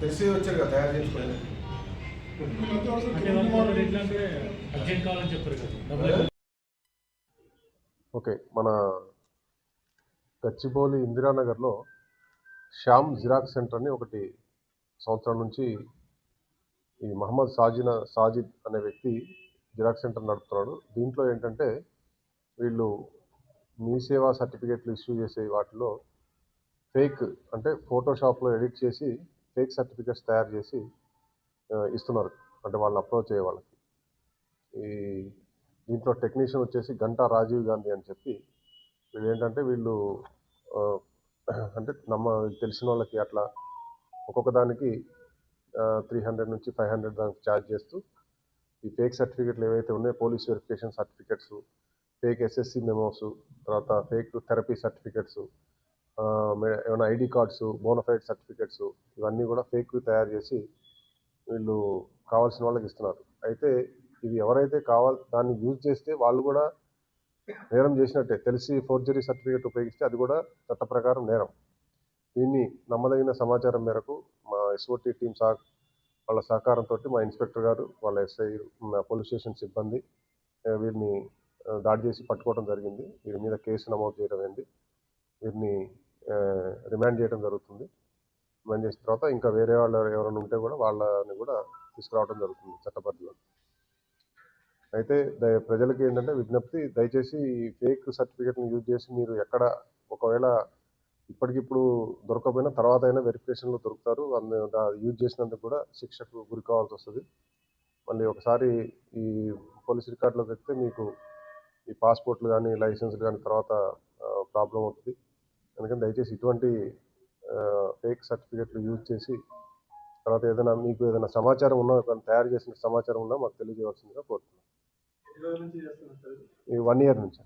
తెలుసు వచ్చారు కదా తయారు ఓకే మన గచ్చిబౌలి ఇందిరానగర్లో శ్యామ్ జిరాక్స్ సెంటర్ అని ఒకటి సంవత్సరం నుంచి ఈ మహమ్మద్ సాజిన సాజిద్ అనే వ్యక్తి జిరాక్స్ సెంటర్ నడుపుతున్నాడు. దీంట్లో ఏంటంటే వీళ్ళు మీ సేవా సర్టిఫికేట్లు ఇష్యూ చేసే వాటిలో ఫేక్ అంటే ఫోటోషాప్లో ఎడిట్ చేసి ఫేక్ సర్టిఫికేట్స్ తయారు చేసి ఇస్తున్నారు. అంటే వాళ్ళని అప్రోచ్ అయ్యే వాళ్ళకి. ఈ దీంట్లో టెక్నీషియన్ వచ్చేసి గంటా రాజీవ్ గాంధీ అని చెప్పి వీళ్ళు ఏంటంటే వీళ్ళు అంటే నమ్మ తెలిసిన వాళ్ళకి అట్లా ఒక్కొక్క దానికి త్రీ హండ్రెడ్ నుంచి ఫైవ్ హండ్రెడ్ దానికి ఛార్జ్ చేస్తూ ఈ ఫేక్ సర్టిఫికెట్లు ఏవైతే ఉన్నాయో police verification certificates fake SSC memos తర్వాత ఫేక్ థెరపీ సర్టిఫికెట్స్ ఏమైనా ఐడి కార్డ్స్ బోనఫైడ్ సర్టిఫికెట్స్ ఇవన్నీ కూడా ఫేక్ తయారు చేసి వీళ్ళు కావాల్సిన వాళ్ళకి ఇస్తున్నారు. అయితే ఇవి ఎవరైతే కావాలి దాన్ని యూజ్ చేస్తే వాళ్ళు కూడా నేరం చేసినట్టే. తెలిసి ఫోర్జరీ సర్టిఫికేట్ ఉపయోగిస్తే అది కూడా చట్ట ప్రకారం నేరం. దీన్ని నమ్మదగిన సమాచారం మేరకు మా ఎస్ఓటి టీం సహ వాళ్ళ సహకారంతో మా ఇన్స్పెక్టర్ గారు వాళ్ళ ఎస్ఐ మా పోలీస్ స్టేషన్ సిబ్బంది వీరిని దాడి చేసి పట్టుకోవడం జరిగింది. వీరి మీద కేసు నమోదు చేయడం అయింది వీరిని రిమాండ్ చేయడం జరుగుతుంది. రిమాండ్ చేసిన తర్వాత ఇంకా వేరే వాళ్ళు ఎవరైనా ఉంటే కూడా వాళ్ళని కూడా తీసుకురావడం జరుగుతుంది చట్టపరిధిలో అయితే ప్రజలకి ఏంటంటే విజ్ఞప్తి దయచేసి ఫేక్ సర్టిఫికేట్ని యూజ్ చేసి మీరు ఎక్కడ ఒకవేళ ఇప్పటికిప్పుడు దొరకకపోయినా తర్వాత అయినా వెరిఫికేషన్లో దొరుకుతారు. అందు దా- యూజ్ చేసినందుకు కూడా శిక్షకు గురి కావాల్సి వస్తుంది. మళ్ళీ ఒకసారి ఈ పోలీస్ రికార్డులోకి ఎక్కితే మీకు ఈ పాస్పోర్ట్లు కానీ లైసెన్స్లు కానీ తర్వాత ప్రాబ్లం అవుతుంది. అందుకని దయచేసి ఇటువంటి ఫేక్ సర్టిఫికెట్లు యూజ్ చేసి తర్వాత ఏదైనా మీకు ఏదైనా సమాచారం ఉన్నా తయారు చేసిన సమాచారం ఉన్నా మాకు తెలియజేయవలసిందిగా కోరుతున్నాం. ఈ వన్ ఇయర్ నుంచి.